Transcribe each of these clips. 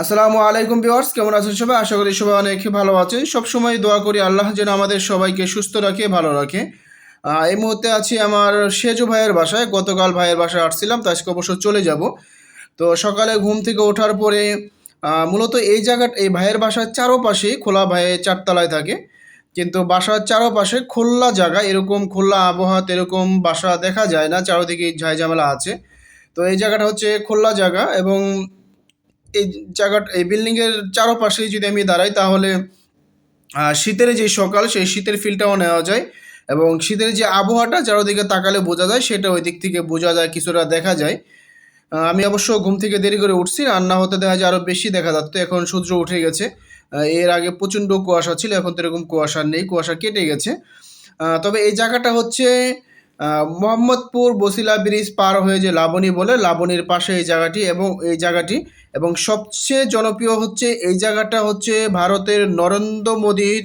আসসালামু আলাইকুম ভিউয়ার্স, কেমন আছেন সবাই? আশা করি সবাই অনেক ভালো আছেন। সবসময় দোয়া করি আল্লাহ যেন আমাদের সবাইকে সুস্থ রাখে, ভালো রাখে। এই মুহূর্তে আছি আমার সেজু ভাইয়ের বাসায়। গতকাল ভাইয়ের বাসায় আসছিলাম, তো আজকে অবশ্য চলে যাব। তো সকালে ঘুম থেকে ওঠার পরে মূলত এই জায়গাটা এই ভাইয়ের বাসার চারোপাশে খোলা ভাইয়ে চারতলায় থাকে। কিন্তু বাসার চারোপাশে খোলা জায়গা, এরকম খোলা আবহাওয়াতে এরকম বাসা দেখা যায় না। চারোদিকে ঝাই ঝামেলা আছে। তো এই জায়গাটা হচ্ছে খোলা জায়গা এবং এই জায়গাটা, এই বিল্ডিংয়ের চারপাশেই যদি আমি দাঁড়াই, তাহলে শীতের যে সকাল, সেই শীতের ফিলটাও নেওয়া যায় এবং শীতের যে আবহাওয়াটা চারোদিকে তাকালে বোঝা যায়, সেটা ওই দিক থেকে বোঝা যায়, কিছুটা দেখা যায়। আমি অবশ্য ঘুম থেকে দেরি করে উঠছি রান্না হতে দেখা যায় আরও বেশি দেখা যাচ্ছে এখন সূর্য উঠে গেছে। এর আগে প্রচণ্ড কুয়াশা ছিল, এখন তো এরকম কুয়াশা নেই, কুয়াশা কেটে গেছে। তবে এই জায়গাটা হচ্ছে মোহাম্মদপুর বসিলা ব্রিজ পার হয়ে যে লাবণী বলে, লাবণীর পাশে এই জায়গাটি এবং এই জায়গাটি। এবং সবচেয়ে জনপ্রিয় হচ্ছে এই জায়গাটা হচ্ছে ভারতের নরেন্দ্র মোদীর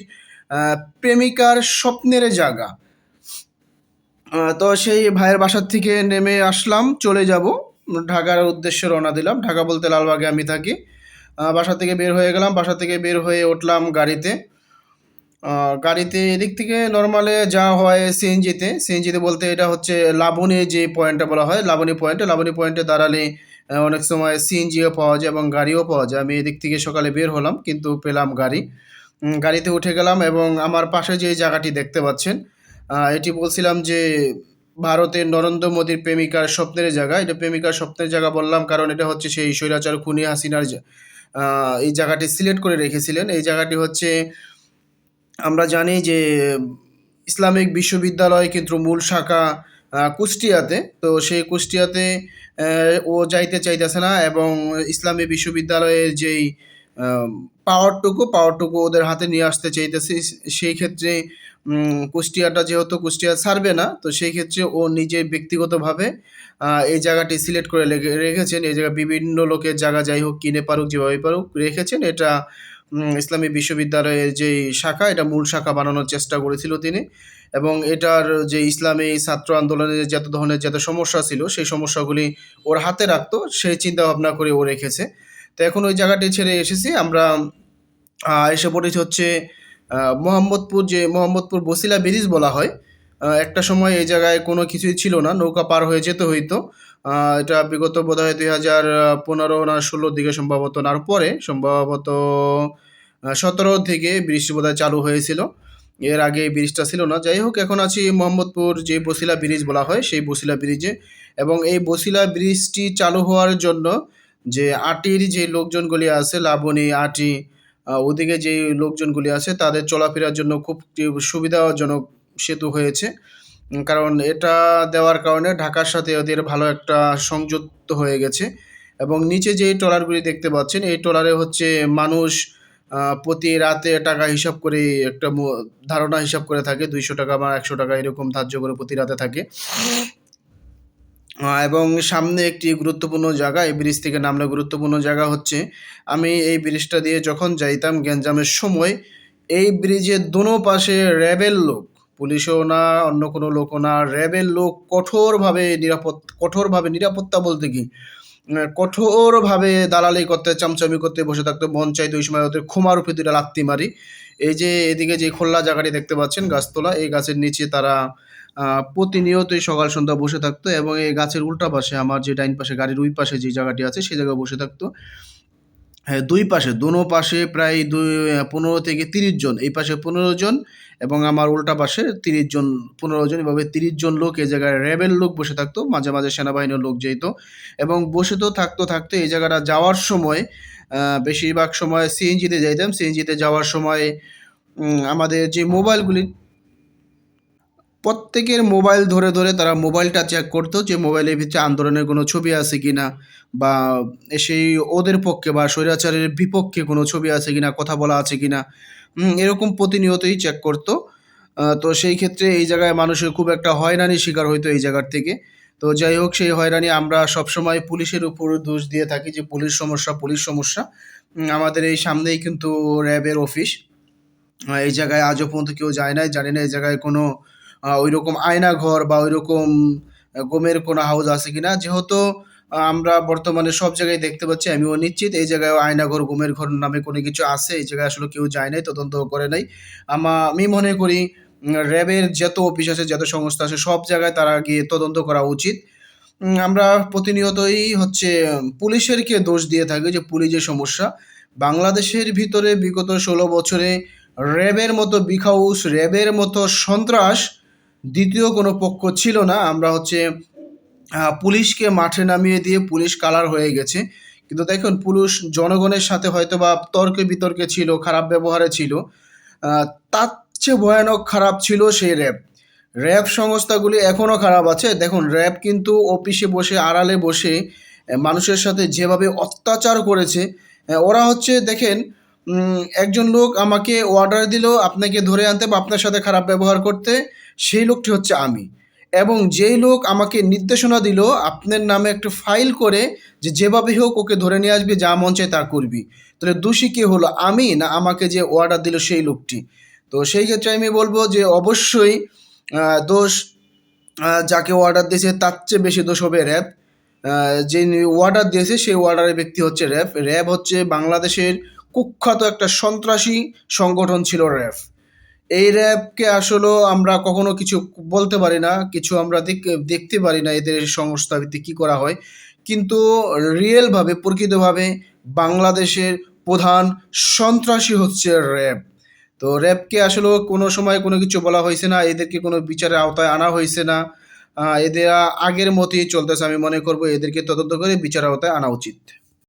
প্রেমিকার স্বপ্নের জায়গা। তো সেই ভাইয়ের বাসার থেকে নেমে আসলাম, চলে যাব। ঢাকার উদ্দেশ্যে রওনা দিলাম। ঢাকা বলতে লালবাগে আমি থাকি। বাসা থেকে বের হয়ে গেলাম। বাসা থেকে বের হয়ে উঠলাম গাড়িতে। গাড়িতে এদিক থেকে নর্মালে যাওয়া হয় সিএনজিতে সিএনজিতে বলতে এটা হচ্ছে লাবণী যে পয়েন্টটা বলা হয়, লাবণী পয়েন্টে লাবণী পয়েন্টে দাঁড়ালে অনেক সময় সিএনজিও পাওয়া যায় এবং গাড়িও পাওয়া যায়। আমি এদিক থেকে সকালে বের হলাম, কিন্তু পেলাম গাড়ি। গাড়িতে উঠে গেলাম এবং আমার পাশে যে জায়গাটি দেখতে পাচ্ছেন এটি বলছিলাম যে ভারতের নরেন্দ্র মোদীর প্রেমিকার স্বপ্নের জায়গা। এটা প্রেমিকার স্বপ্নের জায়গা বললাম কারণ এটা হচ্ছে সেই স্বৈরাচার খুনি হাসিনার এই জায়গাটি সিলেক্ট করে রেখেছিলেন। এই জায়গাটি হচ্ছে আমরা জানি যে ইসলামিক বিশ্ববিদ্যালয় কিন্তু মূল শাখা কুষ্টিয়াতে। তো সেই কুষ্টিয়াতে ও যাইতে চাইতেছে না এবং ইসলামী বিশ্ববিদ্যালয়ের যেই পাওয়ারটুকু পাওয়ারটুকু ওদের হাতে নিয়ে আসতে চাইতেছে। সেই ক্ষেত্রে কুষ্টিয়াটা যেহেতু কুষ্টিয়া ছাড়বে না, তো সেই ক্ষেত্রে ও নিজে ব্যক্তিগতভাবে এই জায়গাটি সিলেক্ট করে রেখে- রেখেছেন। এই জায়গা বিভিন্ন লোকের জায়গা যাই হোক, কিনে পারুক যেভাবে পারুক, রেখেছেন। এটা ইসলামী বিশ্ববিদ্যালয়ের যে শাখা, এটা মূল শাখা বানানোর চেষ্টা করেছিল তিনি। এবং এটার যে ইসলামী ছাত্র আন্দোলনের যত ধরনের যত সমস্যা ছিল, সেই সমস্যাগুলি ওর হাতে রাখতো, সেই চিন্তা ভাবনা করে ও রেখেছে। তো এখন ওই জায়গাটি ছেড়ে এসেছি। আমরা এসে পড়েছি হচ্ছে মোহাম্মদপুর, যে মোহাম্মদপুর বসিলা ব্রিজ বলা হয়। একটা সময় এই জায়গায় কোনো কিছুই ছিল না, নৌকা পার হয়ে যেতে হইতো। এটা বিগত বোধ হয় দুই হাজার পনেরো না ষোলোর দিকে সম্ভবত না। আর পরে সম্ভবত সতেরো থেকে ব্রিজটি বোধ চালু হয়েছিল। এর আগে ব্রিজটা ছিল না। যাই হোক, এখন আছি মোহাম্মদপুর যে বসিলা ব্রিজ বলা হয়, সেই বসিলা ব্রিজে। এবং এই বসিলা ব্রিজটি চালু হওয়ার জন্য যে আটির যে লোকজনগুলি আছে, লাবণী, আটি ওদিকে যে লোকজনগুলি আছে, তাদের চলাফেরার জন্য খুব সুবিধাজনক সেতু হয়েছে। কারণ এটা দেওয়ার কারণে ঢাকার সাথে ওদের ভালো একটা সংযুক্ত হয়ে গেছে। এবং নিচে যে ট্রলারগুলি দেখতে পাচ্ছেন, এই ট্রলারে হচ্ছে মানুষ প্রতি রাতে টাকা হিসাব করে একটা ধারণা হিসাব করে থাকে, দুইশো টাকা বা একশো টাকা এরকম ধার্য করে প্রতি রাতে থাকে। এবং সামনে একটি গুরুত্বপূর্ণ জায়গা, এই ব্রিজ থেকে নামলে গুরুত্বপূর্ণ জায়গা হচ্ছে, আমি এই ব্রিজটা দিয়ে যখন যাইতাম গ্যাঞ্জামের সময়, এই ব্রিজের দোনো পাশে র্যাবের লোক পুলিশও না, অন্য কোনো লোকও না। র্যাবের লোক কঠোরভাবে নিরাপদ, কঠোরভাবে নিরাপত্তা বলতে কি? কঠোরভাবে দালালি করতে, চামচামি করতে বসে থাকতো। মন চাইতো ওই সময় ওদের খোমার উপরে দুটা লাত্তি মারি। এই যে এদিকে যে খোলা জায়গাটি দেখতে পাচ্ছেন, গাছতলা, এই গাছের নিচে তারা প্রতিনিয়তই সকাল সন্ধ্যা বসে থাকতো এবং এই গাছের উল্টা পাশে আমার যে ডাইন পাশে গাড়ির ওই পাশে যে জায়গাটি আছে, সেই জায়গায় বসে থাকতো। হ্যাঁ দুই পাশে, দোনো পাশে প্রায় দুই পনেরো থেকে তিরিশ জন, এই পাশে পনেরো জন এবং আমার উল্টা পাশে তিরিশ জন, পনেরো জন, এভাবে তিরিশ জন লোক এই জায়গায় র্যাবের লোক বসে থাকতো, মাঝে মাঝে সেনাবাহিনীর লোক যেত এবং বসে তো থাকতো থাকতো, এই জায়গাটা যাওয়ার সময় বেশিরভাগ সময় সিএনজিতে যাইতাম। সিএনজিতে যাওয়ার সময় আমাদের যে মোবাইলগুলি প্রত্যেকের মোবাইল ধরে ধরে তারা মোবাইলটা চেক করতো যে মোবাইলের ভিতরে আন্দোলনের কোনো ছবি আছে কিনা বা সেই ওদের পক্ষে বা স্বৈরাচারের বিপক্ষে কোনো ছবি আছে কিনা কথা বলা আছে কিনা উম, এরকম প্রতিনিয়তই চেক করতো। তো সেই ক্ষেত্রে এই জায়গায় মানুষের খুব একটা হয়রানির শিকার হইতো এই জায়গার থেকে। তো যাই হোক সেই হয়রানি আমরা সবসময় পুলিশের উপর দোষ দিয়ে থাকি যে পুলিশ সমস্যা পুলিশ সমস্যা। আমাদের এই সামনেই কিন্তু র্যাবের অফিস। এই জায়গায় আজও পর্যন্ত কেউ যায় নাই জানি না এই জায়গায় কোনো ওই রকম আয়না ঘর বা ওই রকম গোমের কোনো হাউস আছে কিনা? যেহেতু আমরা বর্তমানে সব জায়গায় দেখতে পাচ্ছি, আমিও নিশ্চিত, এই জায়গায় আয়নাঘর গুমের ঘর নামে কোনো কিছু আছে, এই জায়গায় আসলে কেউ যায় নাই, তদন্ত করে নাই। আমা, আমি মনে করি র্যাবের যত অফিস আছে, যত সংস্থা আছে, সব জায়গায় তারা গিয়ে তদন্ত করা উচিত। আমরা প্রতিনিয়তই হচ্ছে, পুলিশেরকে দোষ দিয়ে থাকি যে পুলিশের সমস্যা। বাংলাদেশের ভিতরে বিগত ষোলো বছরে র্যাবের মতো বিখাউস, র্যাবের মতো সন্ত্রাস দ্বিতীয় কোনো পক্ষ ছিল না। আমরা হচ্ছে পুলিশকে মাঠে নামিয়ে দিয়ে পুলিশ কালার হয়ে গেছে। কিন্তু দেখুন, পুলিশ জনগণের সাথে হয়তো বা তর্কে বিতর্কে ছিল, খারাপ ব্যবহারে ছিল। তার চেয়ে ভয়ানক খারাপ ছিল সেই র্যাব। র্যাব সংস্থাগুলি এখনও খারাপ আছে। দেখুন, র্যাব কিন্তু অফিসে বসে, আড়ালে বসে মানুষের সাথে যেভাবে অত্যাচার করেছে ওরা হচ্ছে দেখেন একজন লোক আমাকে অর্ডার দিল, আপনাকে ধরে আনতে বা আপনার সাথে খারাপ ব্যবহার করতে। সেই লোকটি হচ্ছে আমি। এবং যেই লোক আমাকে নির্দেশনা দিল, আপনার নামে একটা ফাইল করে যে যেভাবে হোক ওকে ধরে নিয়ে আসবি, যা মন চায় তা করবি। তাহলে দোষী কে হলো, আমি না আমাকে যে অর্ডার দিল সেই লোকটি? তো সেই ক্ষেত্রে আমি বলব যে অবশ্যই দোষ যাকে অর্ডার দিয়েছে তার চেয়ে বেশি দোষ হবে র্যাব যে অর্ডার দিয়েছে সেই অর্ডারের ব্যক্তি হচ্ছে র্যাব র্যাব হচ্ছে বাংলাদেশের কুখ্যাত একটা সন্ত্রাসী সংগঠন ছিল র্যাব এই র্যাবকে আসলে আমরা কখনো কিছু বলতে পারি না, কিছু আমরা দেখ- দেখতে পারি না এদের সংস্থা ভিত্তিক কী করা হয়। কিন্তু রিয়েলভাবে, প্রকৃতভাবে বাংলাদেশের প্রধান সন্ত্রাসী হচ্ছে র্যাব। তো র্যাবকে আসলে কোনো সময় কোনো কিছু বলা হয়েছে না, এদেরকে কোনো বিচারের আওতায় আনা হয়েছে না। এদের আগের মতোই চলতেছে, আমি মনে করব এদেরকে তদন্ত করে বিচার আওতায় আনা উচিত।